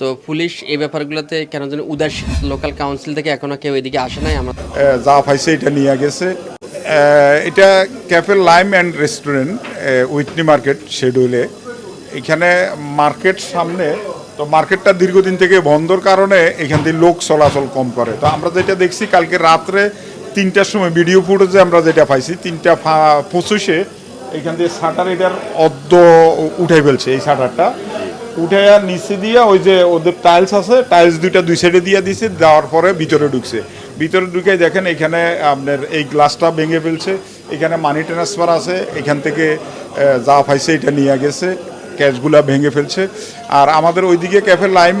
তো পুলিশ এই ব্যাপারগুলোতে কেন যেন উদাস লোকাল কাউন্সিল থেকে এখনও কেউ এদিকে আসে নাই, আমরা যা পাইছে এটা নিয়ে গেছে। এটা cafe lime and restaurant Whitney market শেডিউলে এখানে মার্কেট সামনে, তো মার্কেটটা দীর্ঘদিন থেকে বন্ধর কারণে এখান থেকে লোক চলাচল কম করে। তো আমরা যেটা দেখছি, কালকে রাত্রে তিনটার সময় ভিডিও ফুটেজে আমরা যেটা পাইছি, তিনটা ফা- পঁচিশে এখান থেকে শাটার এটার অর্ধ উঠে ফেলছে এই শাটারটা। উঠে আর নিচে দিয়ে ওই যে ওদের টাইলস আছে টাইলস দুইটা দুই সাইডে দিয়ে দিছে, দেওয়ার পরে ভিতরে ঢুকছে। ভিতরে ঢুকে দেখেন এখানে আপনার এই গ্লাসটা ভেঙে ফেলছে, এখানে মানি ট্রান্সফার আছে, এখান থেকে যা পাইছে এটা নিয়ে গেছে ক্যাশগুলা ভেঙে ফেলছে। আর আমাদের ওইদিকে ক্যাফে লাইম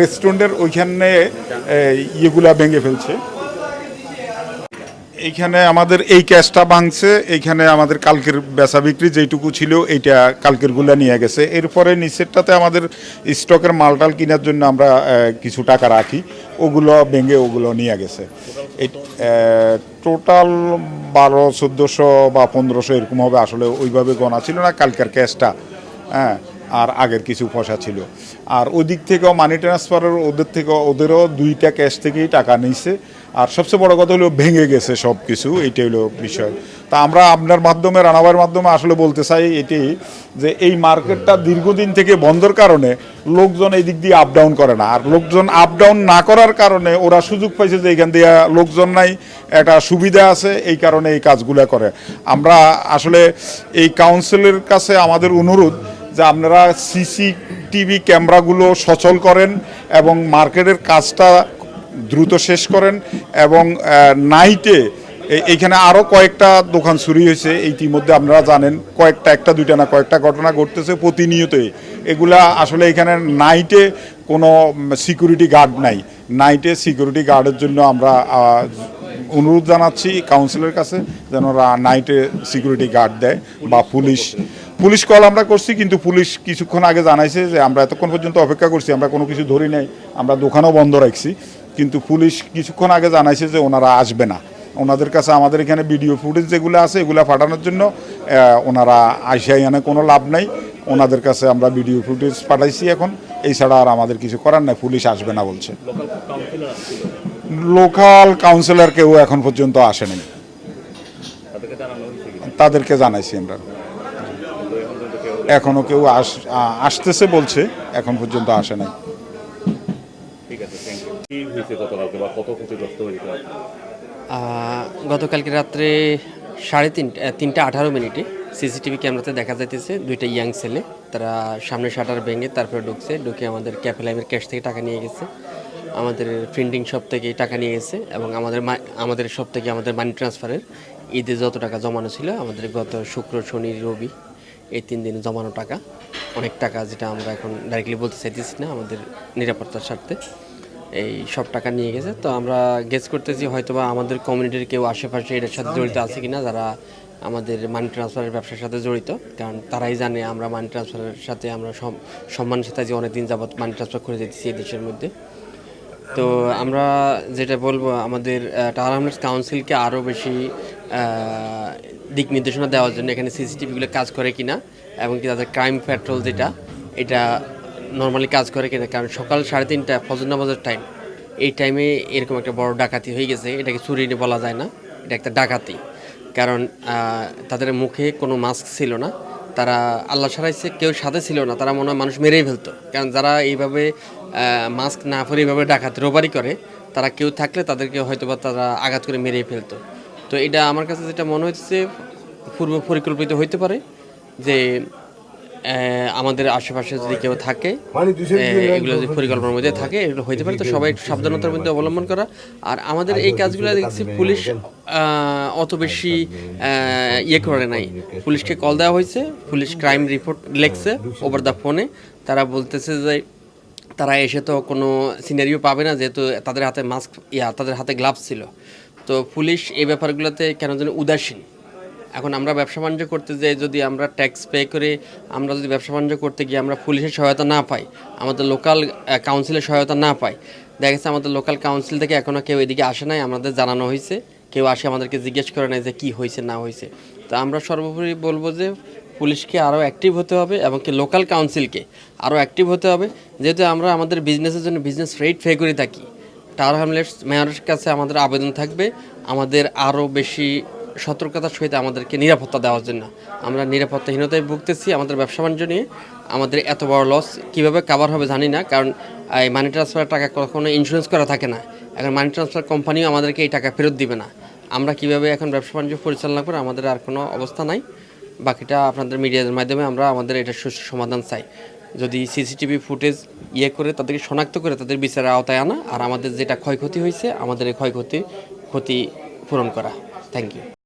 রেস্টুরেন্টের ওইখানে ইয়েগুলা ভেঙে ফেলছে। এইখানে আমাদের এই ক্যাশটা ভাঙছে, এইখানে আমাদের কালকের বেচা বিক্রি যেটুকু ছিল, এইটা কালকেরগুলা নিয়ে গেছে। এরপরে নিচেরটাতে আমাদের স্টকের মালটাল কেনার জন্য আমরা কিছু টাকা রাখি, ওগুলো ভেঙে ওগুলো নিয়ে গেছে। টোটাল বারো, চোদ্দোশো বা পনেরোশো এরকম হবে, আসলে ওইভাবে গণা ছিল না, কালকের ক্যাশটা হ্যাঁ আর আগের কিছু পয়সা ছিল। আর ওদিক থেকেও মানি ট্রান্সফারের ওদের থেকে, ওদেরও দুইটা ক্যাশ থেকেই টাকা নিছে। আর সবচেয়ে বড় কথা হলো ভেঙে গেছে সব কিছু এইটাই হলো বিষয়। তা আমরা আপনার মাধ্যমে রানাবার মাধ্যমে আসলে বলতে চাই এটি, যে এই মার্কেটটা দীর্ঘদিন থেকে বন্ধর কারণে লোকজন এই দিক দিয়ে আপ ডাউন করে না। আর লোকজন আপ ডাউন না করার কারণে ওরা সুযোগ পাইছে যে এখান দিয়ে লোকজন নাই, একটা সুবিধা আছে, এই কারণে এই কাজগুলো করে। আমরা আসলে এই কাউন্সিলের কাছে আমাদের অনুরোধ যে আপনারা সিসিটিভি ক্যামেরাগুলো সচল করেন এবং মার্কেটের কাজটা দ্রুত শেষ করেন এবং নাইটে এইখানে আরও কয়েকটা দোকান চুরি হয়েছে। ইতিমধ্যে আপনারা জানেন, কয়েকটা একটা, দুইটা না, কয়েকটা ঘটনা ঘটতেছে প্রতিনিয়তই এগুলা আসলে এখানে নাইটে কোনো সিকিউরিটি গার্ড নাই। নাইটে সিকিউরিটি গার্ডের জন্য আমরা অনুরোধ জানাচ্ছি কাউন্সিলের কাছে, যেন নাইটে সিকিউরিটি গার্ড দেয় বা পুলিশ। পুলিশ কল আমরা করছি, কিন্তু পুলিশ কিছুক্ষণ আগে জানাইছে যে আমরা এতক্ষণ পর্যন্ত অপেক্ষা করছি, আমরা কোনো কিছু ধরি নাই, আমরা দোকানও বন্ধ রাখছি। কিন্তু পুলিশ কিছুক্ষণ আগে জানাইছে যে ওনারা আসবে না। ওনাদের কাছে আমাদের এখানে ভিডিও ফুটেজ যেগুলো আছে, এগুলো পাঠানোর জন্য ওনারা আইসা এনে কোনো লাভ নাই। ওনাদের কাছে আমরা ভিডিও ফুটেজ পাঠাইছি এখন। এই ছাড়া আর আমাদের কিছু করার নাই, পুলিশ আসবে না বলছে। লোকাল কাউন্সিলর কেউ এখন পর্যন্ত আসেনি। তাদেরকে জানাইছি আমরা। এখনও কেউ আস আসতেছে বলছে, এখন পর্যন্ত আসে নাই। গতকালকে রাত্রে সাড়ে তিনটা তিনটা আঠারো মিনিটে সিসিটিভি ক্যামেরাতে দেখা যাইতেছে দুইটা ইয়াং ছেলে। তারা সামনে শাটার ভেঙে তারপরে ঢুকছে, ঢুকে আমাদের ক্যাফে লাইমের ক্যাশ থেকে টাকা নিয়ে গেছে। আমাদের প্রিন্টিং শপ থেকে টাকা নিয়ে গেছে এবং আমাদের আমাদের সব থেকে আমাদের মানি ট্রান্সফারের ঈদে যত টাকা জমানো ছিল, আমাদের গত শুক্র, শনি, রবি এই তিন দিন জমানো টাকা। অনেক টাকা যেটা আমরা এখন ডাইরেক্টলি বলতে চাইতেছি না, আমাদের নিরাপত্তার স্বার্থে। এই সব টাকা নিয়ে গেছে। তো আমরা গেস করতেছি হয়তোবা আমাদের কমিউনিটির কেউ আশেপাশে এটার সাথে জড়িত আছে কিনা, যারা আমাদের মানি ট্রান্সফারের ব্যবসার সাথে জড়িত। কারণ তারাই জানে আমরা মানি ট্রান্সফারের সাথে আমরা সম- সম্মানের সাথে যে অনেকদিন যাবৎ মানি ট্রান্সফার করে যেতেছি এই দেশের মধ্যে। তো আমরা যেটা বলব, আমাদের টাওয়ার কাউন্সিলকে আরও বেশি দিক নির্দেশনা দেওয়ার জন্য এখানে সিসিটিভিগুলো কাজ করে কিনা, এবং কি তাদের ক্রাইম পেট্রোল যেটা, এটা নর্মালি কাজ করে কিনা, কারণ সকাল সাড়ে তিনটা, ফজর নামাজের টাইম এই টাইমে এরকম একটা বড় ডাকাতি হয়ে গেছে, এটাকে চুরি বলা যায় না, এটা একটা ডাকাতি। কারণ তাদের মুখে কোনো মাস্ক ছিল না, তারা আল্লাহ সারাইছে কেউ সাথে ছিল না, তারা মনে হয় মানুষ মেরেই ফেলতো। কারণ যারা এইভাবে মাস্ক না পরে এইভাবে ডাকাত রোবারি করে, তারা কেউ থাকলে তাদেরকে হয়তো বা তারা আঘাত করে মেরেই ফেলতো। তো এটা আমার কাছে যেটা মনে হচ্ছে পূর্ব পরিকল্পিত হইতে পারে, যে আমাদের আশেপাশে যদি কেউ থাকে এগুলো যদি পরিকল্পনার মধ্যে থাকে এগুলো হইতে পারে তো সবাই একটু সাবধানতার মধ্যে অবলম্বন করা। আর আমাদের এই কাজগুলো দেখছি পুলিশ অত বেশি ইয়ে করে নাই। পুলিশকে কল দেওয়া হয়েছে পুলিশ ক্রাইম রিপোর্ট লেখছে ওভার দ্য ফোনে তারা বলতেছে যে তারা এসে তো কোনো সিনারিও পাবে না যেহেতু তাদের হাতে মাস্ক ইয়া তাদের হাতে গ্লাভস ছিল। তো পুলিশ এই ব্যাপারগুলোতে কেন যেন উদাসীন। এখন আমরা ব্যবসা বাণিজ্য করতে যাই, যদি আমরা ট্যাক্স পে করে আমরা যদি ব্যবসা বাণিজ্য করতে গিয়ে আমরা পুলিশের সহায়তা না পাই, আমাদের লোকাল কাউন্সিলের সহায়তা না পাই, দেখা যাচ্ছে আমাদের লোকাল কাউন্সিল থেকে এখনও কেউ এদিকে আসে নাই, আমাদের জানানো হয়েছে, কেউ আসে আমাদেরকে জিজ্ঞেস করে নাই যে কী হয়েছে, না হয়েছে। তো আমরা সর্বোপরি বলব যে পুলিশকে আরও অ্যাক্টিভ হতে হবে এবং কি লোকাল কাউন্সিলকে আরও অ্যাক্টিভ হতে হবে, যেহেতু আমরা আমাদের বিজনেসের জন্য বিজনেস রেট পে করে থাকি। টাওয়ার হ্যামলেটস মেয়রের কাছে আমাদের আবেদন থাকবে, আমাদের আরও বেশি সতর্কতার সহিত আমাদেরকে নিরাপত্তা দেওয়ার জন্য। আমরা নিরাপত্তাহীনতায় ভুগতেছি, আমাদের ব্যবসা বাণিজ্য নিয়ে। আমাদের এত বড় লস কীভাবে কাভার হবে জানি না, কারণ, এই মানি ট্রান্সফারের টাকা কখনো ইন্স্যুরেন্স করা থাকে না। এখন মানি ট্রান্সফার কোম্পানিও আমাদেরকে এই টাকা ফেরত দিবে না। আমরা কীভাবে এখন ব্যবসা বাণিজ্য পরিচালনা করে আমাদের আর কোনো অবস্থা নাই। বাকিটা আপনাদের মিডিয়ার মাধ্যমে আমরা আমাদের এটা সুষ্ঠু সমাধান চাই। যদি সিসিটিভি ফুটেজ ইয়ে করে তাদেরকে শনাক্ত করে তাদের বিচারের আওতায় আনা, আর আমাদের যেটা ক্ষয়ক্ষতি হয়েছে, আমাদের এই ক্ষয়ক্ষতি, ক্ষতি পূরণ করা। Thank you